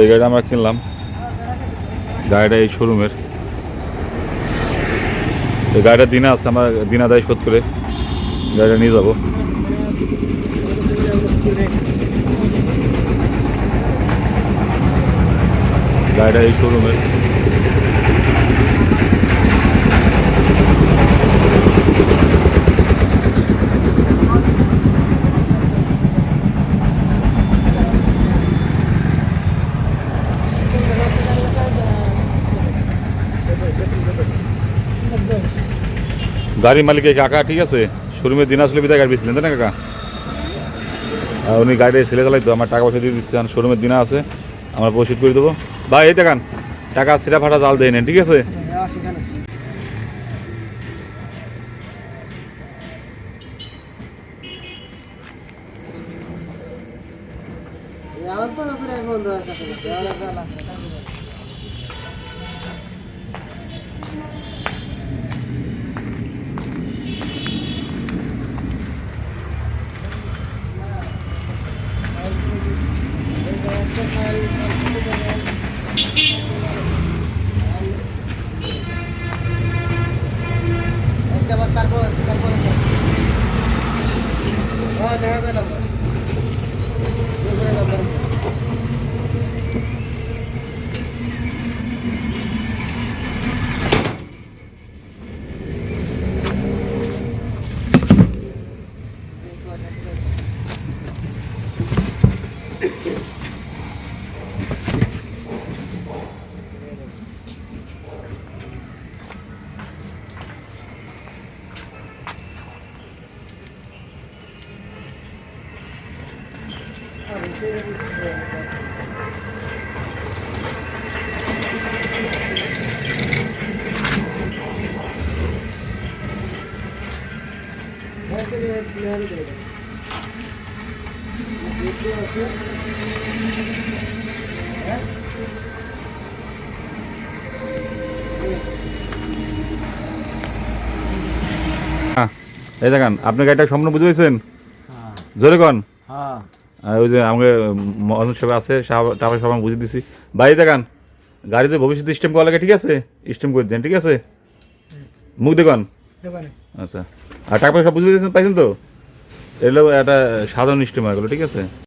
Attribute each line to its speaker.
Speaker 1: এই গাড়িটা আমরা কিনলাম। গাড়িটা এই শোরুমের এই গাড়িটা দিনা আছে, আমরা দিনা দায় শোধ করে গাড়িটা নিয়ে যাব। গাড়িটা এই শোরুমের গাড়ির মালিক এই কাকা, ঠিক আছে? শোরুমে দিন আসলে বিদায় গাড়ি বেছিলেন তাই না কাকা? উনি গাড়ি ছেলে চালাই তো আমার টাকা পয়সা দিয়ে দিচ্ছেন শোরুমের দিনা আছে, আমরা পরিশোধ করে দেবো। ভাই, এই দেখান, টাকা ছিটা ফাটা জাল দিয়ে নেন, ঠিক আছে? கழகம் হ্যাঁ এই দেখান আপনি গাড়িটা সম্পূর্ণ বুঝে পেয়েছেন জোরে কন।
Speaker 2: হ্যাঁ।
Speaker 1: ওই যে আমাকে মানুষ সবাই আছে সব- তারপরে সবাই বুঝিয়ে দিছি। বাইরে দেখান গাড়িতে ভবিষ্যতে স্টেম করা লাগে ঠিক আছে? স্টেম করে দেন ঠিক আছে? মুখ দেখান। আচ্ছা। আর টাকা পয়সা বুঝে দিয়েছেন পাইছেন তো? এগুলো একটা সাধারণ স্টেম হয়ে গেলো ঠিক আছে?